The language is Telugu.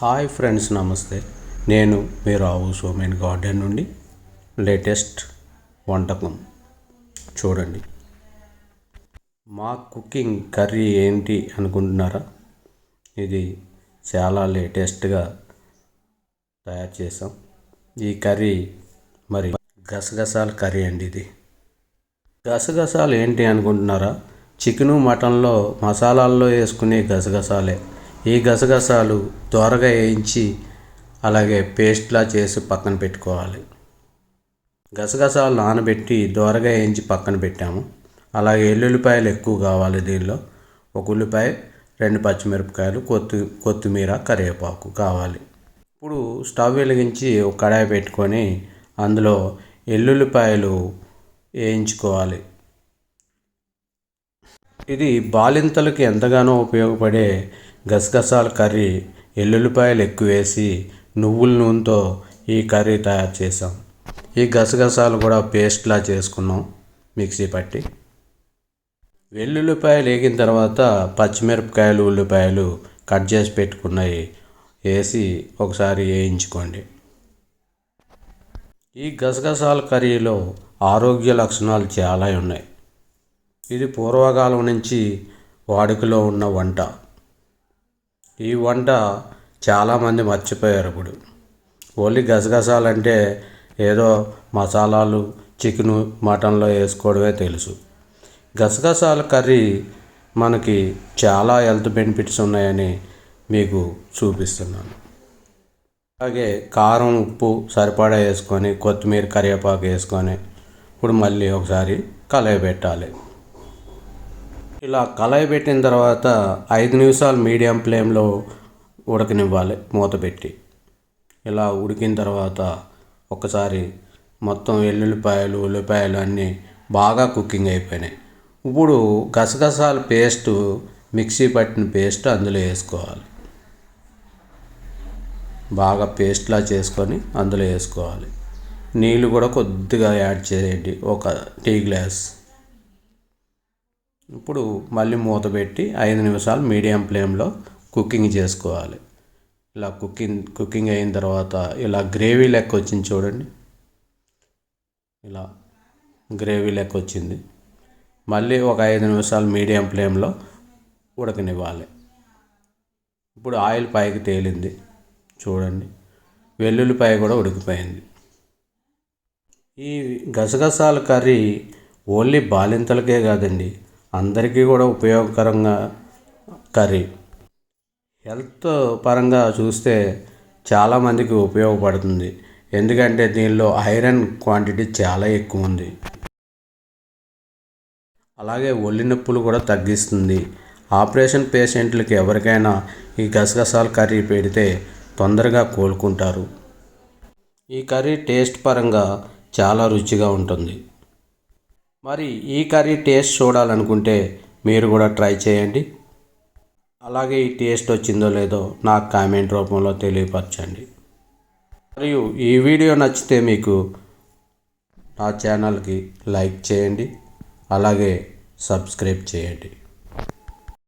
హాయ్ ఫ్రెండ్స్ నమస్తే. నేను మీ రావు సోమేన్ గార్డెన్ నుండి లేటెస్ట్ వంటకం. చూడండి. మా కుకింగ్ కర్రీ ఏంటి అనుకుంటున్నారా? ఇది చాలా లేటెస్ట్గా తయారు చేసాం ఈ కర్రీ మరి గసగసాల కర్రీ అండి ఇది. గసగసాలు ఏంటి అనుకుంటున్నారా? చికెను మటన్లో మసాలాల్లో వేసుకునే గసగసాలే. ఈ గసగసాలు త్వరగా వేయించి అలాగే పేస్ట్లా చేసి పక్కన పెట్టుకోవాలి. గసగసాలు నానబెట్టి దోరగా వేయించి పక్కన పెట్టాము. అలాగే ఎల్లుల్లిపాయలు ఎక్కువ కావాలి దీనిలో. ఒక ఉల్లిపాయ రెండు పచ్చిమిరపకాయలు కొత్తి కొత్తిమీర కరివేపాకు కావాలి. ఇప్పుడు స్టవ్ వెలిగించి ఒక కడాయి పెట్టుకొని అందులో ఎల్లుల్లిపాయలు వేయించుకోవాలి. ఇది బాలింతలకు ఎంతగానో ఉపయోగపడే గసగసాల కర్రీ ఎల్లుల్లిపాయలు ఎక్కువ వేసి నువ్వుల నూనెతో ఈ కర్రీ తయారు చేసాం ఈ గసగసాలు కూడా పేస్ట్లా చేసుకున్నాం మిక్సీ పట్టి. వెల్లుల్లిపాయలు వేగిన తర్వాత పచ్చిమిరపకాయలు ఉల్లిపాయలు కట్ చేసి పెట్టుకున్నాయి. వేసి ఒకసారి వేయించుకోండి. ఈ గసగసాల కర్రీలో ఆరోగ్య లక్షణాలు చాలా ఉన్నాయి. ఇది పూర్వకాలం నుంచి వాడుకలో ఉన్న వంట. ఈ వంట చాలామంది మర్చిపోయారు ఇప్పుడు. ఓన్లీ గసగసాలంటే ఏదో మసాలాలు చికెను మటన్లో వేసుకోవడమే తెలుసు. గసగసాల కర్రీ మనకి చాలా హెల్త్ బెనిఫిట్స్ ఉన్నాయని మీకు చూపిస్తున్నాను. అలాగే కారం ఉప్పు సరిపడా వేసుకొని కొత్తిమీర కరివేపాకు వేసుకొని ఇప్పుడు మళ్ళీ ఒకసారి కలయి పెట్టాలి ఇలా కలయి పెట్టిన తర్వాత ఐదు నిమిషాలు మీడియం ఫ్లేమ్లో ఉడకనివ్వాలి మూత పెట్టి. ఇలా ఉడికిన తర్వాత ఒకసారి మొత్తం వెల్లుల్లిపాయలు ఉల్లిపాయలు అన్నీ బాగా కుకింగ్ అయిపోయినాయి. ఇప్పుడు గసగసాల పేస్ట్ మిక్సీ పట్టిన పేస్ట్ అందులో వేసుకోవాలి. బాగా పేస్ట్లా చేసుకొని అందులో వేసుకోవాలి. నీళ్ళు కూడా కొద్దిగా యాడ్ చేయండి. ఒక టీ గ్లాస్. ఇప్పుడు మళ్ళీ మూత పెట్టి ఐదు నిమిషాలు మీడియం ఫ్లేమ్లో కుకింగ్ చేసుకోవాలి. ఇలా కుకింగ్ కుకింగ్ అయిన తర్వాత ఇలా గ్రేవీ లెక్క వచ్చింది చూడండి. ఇలా గ్రేవీ లెక్క వచ్చింది. మళ్ళీ ఒక ఐదు నిమిషాలు మీడియం ఫ్లేమ్లో ఉడకనివ్వాలి. ఇప్పుడు ఆయిల్ పైకి తేలింది చూడండి. వెల్లుల్లిపాయ కూడా ఉడికిపోయింది. ఈ గసగసాల కర్రీ ఓన్లీ బాలింతలకే కాదండి. అందరికీ కూడా ఉపయోగకరంగా కర్రీ. హెల్త్ పరంగా చూస్తే చాలామందికి ఉపయోగపడుతుంది. ఎందుకంటే దీనిలో ఐరన్ క్వాంటిటీ చాలా ఎక్కువ ఉంది. అలాగే ఒళ్ళు నొప్పులు కూడా తగ్గిస్తుంది. ఆపరేషన్ పేషెంట్లకి ఎవరికైనా ఈ గసగసాల కర్రీ పెడితే తొందరగా కోలుకుంటారు. ఈ కర్రీ టేస్ట్ పరంగా చాలా రుచిగా ఉంటుంది. మరి ఈ కర్రీ టేస్ట్ చూడాలనుకుంటే మీరు కూడా ట్రై చేయండి. అలాగే ఈ టేస్ట్ వచ్చిందో లేదో నాకు కామెంట్ రూపంలో తెలియపరచండి. మరియు ఈ వీడియో నచ్చితే మీకు నా ఛానల్కి లైక్ చేయండి. అలాగే సబ్స్క్రైబ్ చేయండి.